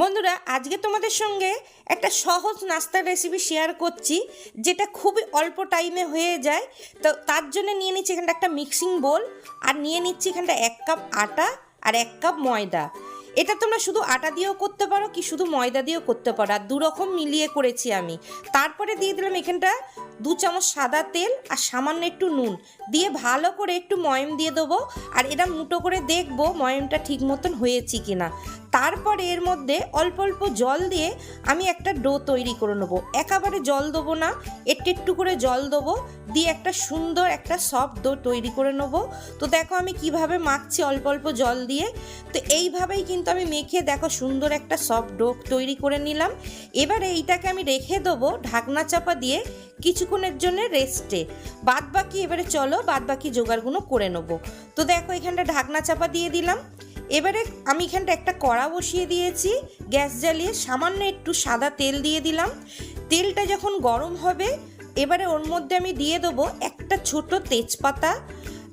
বন্ধুরা, আজকে তোমাদের সঙ্গে একটা সহজ নাস্তার রেসিপি শেয়ার করছি, যেটা খুবই অল্প টাইমে হয়ে যায়। তো তার জন্য নিয়ে নিচ্ছি এখানটা একটা মিক্সিং বোল আর নিয়ে নিচ্ছি এখানটা এক কাপ আটা আর এক কাপ ময়দা। এটা তোমরা শুধু আটা দিয়েও করতে পারো কি শুধু ময়দা দিয়েও করতে পারো। আর দুরকম মিলিয়ে করেছি আমি। তারপরে দিয়ে দিলাম এখানটা দু চামচ সাদা তেল আর সামান্য একটু নুন। দিয়ে ভালো করে একটু ময়ম দিয়ে দেবো আর এটা মুটো করে দেখব ময়মটা ঠিক মতন হয়েছে কিনা। তারপরে এর মধ্যে অল্প অল্প জল দিয়ে আমি একটা ডো তৈরি করে নেব। একেবারে জল দেবো না, একটু একটু করে জল দেবো। দিয়ে একটা সুন্দর একটা সফট ডো তৈরি করে নেব। তো দেখো আমি কীভাবে মাখছি অল্প অল্প জল দিয়ে। তো এইভাবেই কিন্তু আমি মেখে দেখো সুন্দর একটা সফট ডো তৈরি করে নিলাম। এবারে এইটাকে আমি রেখে দেবো ঢাকনা চাপা দিয়ে কিছুক্ষণের জন্য রেস্টে বাদ বাকি এবারে চলো বাদ বাকি জোগাড়গুলো করে নেব। তো দেখো এখানটা ঢাকনা চাপা দিয়ে দিলাম। এবারে আমি এখানটা একটা কড়া বসিয়ে দিয়েছি। গ্যাস জ্বালিয়ে সামান্য একটু সাদা তেল দিয়ে দিলাম। তেলটা যখন গরম হবে, এবারে ওর মধ্যে আমি দিয়ে দেবো একটা ছোট তেজপাতা।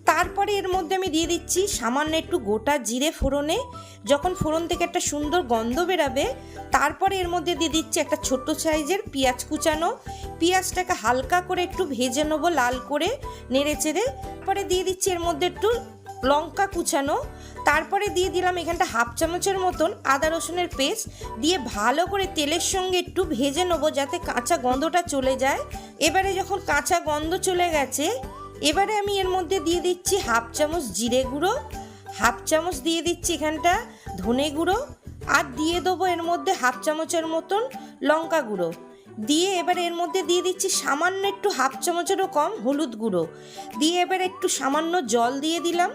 তারপরে এর মধ্যে আমি দিয়ে দিচ্ছি সামান্য একটু গোটা জিরে ফোড়নে। যখন ফোড়ন থেকে একটা সুন্দর গন্ধ বেরাবে, তারপরে এর মধ্যে দিয়ে দিচ্ছি একটা ছোট্ট সাইজের পেঁয়াজ কুচানো। পেঁয়াজটাকে হালকা করে একটু ভেজে নেব লাল করে, নেড়ে চেড়ে। তারপরে দিয়ে দিচ্ছি এর মধ্যে একটু লঙ্কা কুচানো। তারপরে দিয়ে দিলাম এখানটা হাফ চামচের মতন আদা রসুনের পেস্ট। দিয়ে ভালো করে তেলের সঙ্গে একটু ভেজে নেব যাতে কাঁচা গন্ধটা চলে যায়। এবারে যখন কাঁচা গন্ধ চলে গেছে এবারে আমি এর মধ্যে দিয়ে দিচ্ছি হাফ চামচ জিরে গুঁড়ো, হাফ চামচ দিয়ে দিচ্ছি এখানটা ধনে গুঁড়ো, আর দিয়ে দেবো এর মধ্যে হাফ চামচের মতন লঙ্কা গুঁড়ো। দিয়ে এবার এর মধ্যে দিয়ে দিচ্ছি সামান্য একটু হাফ চামচেরও কম হলুদ গুঁড়ো। দিয়ে এবার একটু সামান্য জল দিয়ে দিলাম।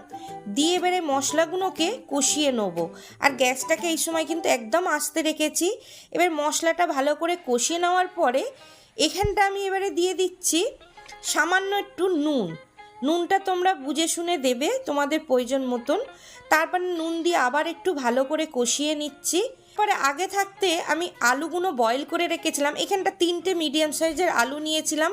দিয়ে এবারে মশলাগুলোকে কষিয়ে নেব। আর গ্যাসটাকে এই সময় কিন্তু একদম আস্তে রেখেছি। এবার মশলাটা ভালো করে কষিয়ে নেওয়ার পরে এখানটা আমি এবারে দিয়ে দিচ্ছি সামান্য একটু নুন। নুনটা তোমরা বুঝে শুনে দেবে তোমাদের প্রয়োজন মতন। তারপর নুন দিয়ে আবার একটু ভালো করে কষিয়ে নিচ্ছি। পরে আগে থাকতে আমি আলুগুলো বয়েল করে রেখেছিলাম। এখানটা তিনটে মিডিয়াম সাইজের আলু নিয়েছিলাম।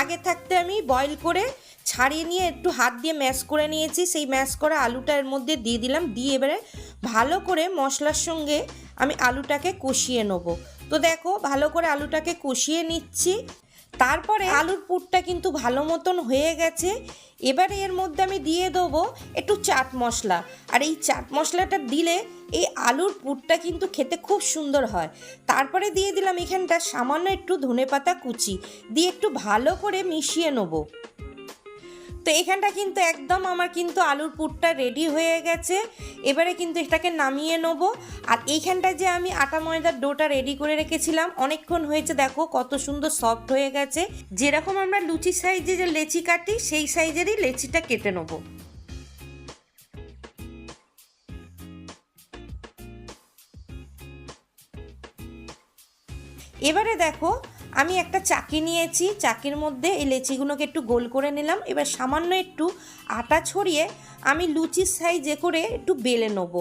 আগে থাকতে আমি বয়েল করে ছাড়িয়ে নিয়ে একটু হাত দিয়ে ম্যাশ করে নিয়েছি। সেই ম্যাশ করা আলুটা এর মধ্যে দিয়ে দিলাম। দিয়ে এবারে ভালো করে মশলার সঙ্গে আমি আলুটাকে কষিয়ে নেব। তো দেখো ভালো করে আলুটাকে কষিয়ে নিচ্ছি। তারপরে আলুর পুরটা কিন্তু ভালো মতন হয়ে গেছে। এবারে এর মধ্যে আমি দিয়ে দেবো একটু চাট মশলা। আর এই চাট মশলাটা দিলে এই আলুর পুরটা কিন্তু খেতে খুব সুন্দর হয়। তারপরে দিয়ে দিলাম এখানটা সামান্য একটু ধনে পাতা কুচি। দিয়ে একটু ভালো করে মিশিয়ে নেব। তো এখানটা কিন্তু একদম আমার কিন্তু আলুর পুরটা রেডি হয়ে গেছে। এবারে কিন্তু এটাকে নামিয়ে নেব। আর এইখানটা যে আমি আটা ময়দার ডোটা রেডি করে রেখেছিলাম, অনেকক্ষণ হয়েছে দেখো কত সুন্দর সফট হয়ে গেছে। যেরকম আমরা লুচি সাইজে যে লেচি কাটি, সেই সাইজেরই লেচিটা কেটে নেব। এবারে দেখো আমি একটা চাকি নিয়েছি, চাকির মধ্যে এই লেচিগুলোকে একটু গোল করে নিলাম। এবার সামান্য একটু আটা ছড়িয়ে আমি লুচির সাইজে করে একটু বেলে নেব।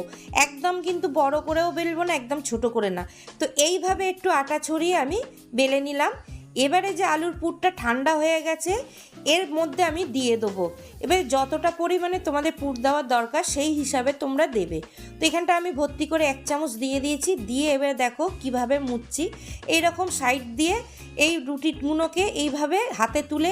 একদম কিন্তু বড় করেও বেলবো না, একদম ছোট করে না। তো এইভাবে একটু আটা ছড়িয়ে আমি বেলে নিলাম। এবারে যে আলুর পুরটা ঠান্ডা হয়ে গেছে, এর মধ্যে আমি দিয়ে দেবো। এবার যতটা পরিমাণে তোমাদের পুর দেওয়ার দরকার, সেই হিসাবে তোমরা দেবে। তো এখানটা আমি ভর্তি করে এক চামচ দিয়ে দিয়েছি। দিয়ে এবারে দেখো কীভাবে মুচ্ছি। এইরকম সাইড দিয়ে এই রুটিগুলোকে এইভাবে হাতে তুলে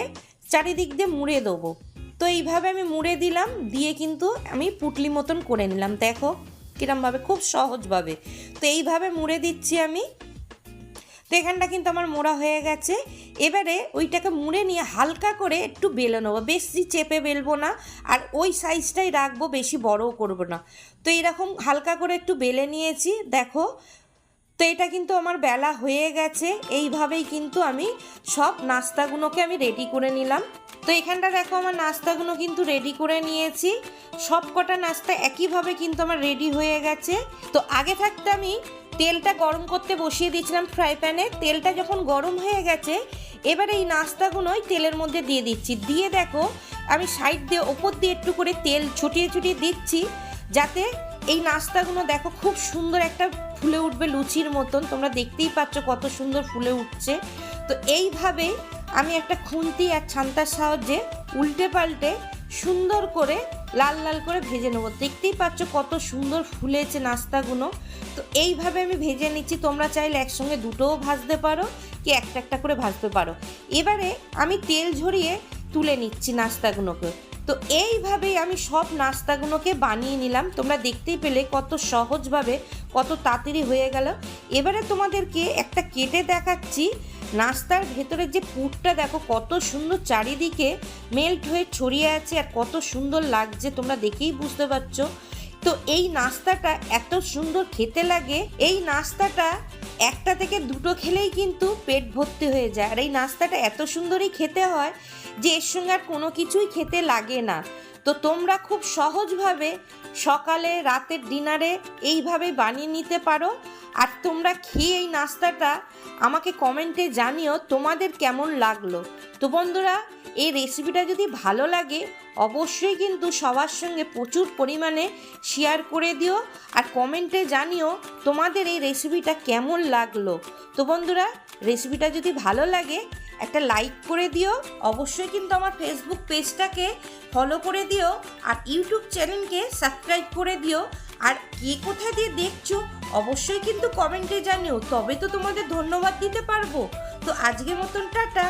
চারিদিক দিয়ে মুড়ে দেবো। তো এইভাবে আমি মুড়ে দিলাম, দিয়ে কিন্তু আমি পুটলি মতন করে নিলাম। দেখো কিরমভাবে, খুব সহজভাবে। তো এইভাবে মুড়ে দিচ্ছি আমি। তো এখানটা কিন্তু আমার মোড়া হয়ে গেছে। এবারে ওইটাকে মুড়ে নিয়ে হালকা করে একটু বেলে নেব। বেশি চেপে বেলবো না, আর ওই সাইজটাই রাখব, বেশি বড়ও করব না। তো এরকম হালকা করে একটু বেলে নিয়েছি, দেখো। তো এটা কিন্তু আমার বেলা হয়ে গেছে, এইভাবেই কিন্তু আমি সব নাস্তাগুলোকে আমি রেডি করে নিলাম। তো এখানটা দেখো আমার নাস্তাগুলো কিন্তু রেডি করে নিয়েছি। সব কটা নাস্তা একইভাবে কিন্তু আমার রেডি হয়ে গেছে। তো আগে থাকতে আমি তেলটা গরম করতে বসিয়ে দিয়েছিলাম ফ্রাই প্যানে তেলটা যখন গরম হয়ে গেছে, এবারে এই নাস্তাগুলোই তেলের মধ্যে দিয়ে দিচ্ছি। দিয়ে দেখো, আমি সাইড দিয়ে, ওপর দিয়ে একটু করে তেল ছুটিয়ে ছুটিয়ে দিচ্ছি যাতে এই নাস্তাগুলো দেখো খুব সুন্দর একটা ফুলে উঠবে লুচির মতন। তোমরা দেখতেই পাচ্ছ কত সুন্দর ফুলে উঠছে। তো এইভাবে আমি একটা খুন্তি আর ছান্তার সাহায্যে উল্টে পাল্টে সুন্দর করে, লাল লাল করে ভেজে নেব। দেখতেই পাচ্ছ কত সুন্দর ফুলেছে নাস্তাগুলো। তো এইভাবে আমি ভেজে নিচ্ছি। তোমরা চাইলে একসঙ্গে দুটোও ভাজতে পারো কি একটা একটা করে ভাজতে পারো। এবারে আমি তেল ঝরিয়ে তুলে নিচ্ছি নাস্তাগুলোকে। তো এইভাবেই আমি সব নাস্তাগুলোকে বানিয়ে নিলাম। তোমরা দেখতেই পেলে কত সহজভাবে, কত তাড়াতাড়ি হয়ে গেল। এবারে তোমাদেরকে একটা কেটে দেখাচ্ছি। নাস্তার ভেতরে যে পুরটা দেখো কত সুন্দর চারিদিকে মেল্ট হয়ে ছড়িয়ে আছে আর কত সুন্দর লাগছে, তোমরা দেখেই বুঝতে পারছ। তো এই নাস্তাটা এত সুন্দর খেতে লাগে, এই নাস্তাটা একটা থেকে দুটো খেলেই কিন্তু পেট ভর্তি হয়ে যায়। আর এই নাস্তাটা এত সুন্দরই খেতে হয় যে এর সঙ্গে আর কোনো কিছুই খেতে লাগে না। তো তোমরা খুব সহজভাবে সকালে, রাতের ডিনারে এইভাবে বানিয়ে নিতে পারো। আর তোমরা খেয়ে এই নাস্তাটা আমাকে কমেন্টে জানিও তোমাদের কেমন লাগল। তো বন্ধুরা, এই রেসিপিটা যদি ভালো লাগে, অবশ্যই কিন্তু সবার সঙ্গে প্রচুর পরিমাণে শেয়ার করে দিও। আর কমেন্টে জানিও তোমাদের এই রেসিপিটা কেমন লাগল। তো বন্ধুরা রেসিপিটা যদি ভালো লাগে একটা লাইক করে দিও। অবশ্যই কিন্তু আমার ফেসবুক পেজটাকে ফলো করে দিও আর ইউটিউব চ্যানেলকে সাবস্ক্রাইব করে দিও। আর কে কোথা দিয়ে দেখছ, অবশ্যই কিন্তু কমেন্টে জানিও। তবে তো তোমাদের ধন্যবাদ দিতে পারব। তো আজকের মতন টাটা।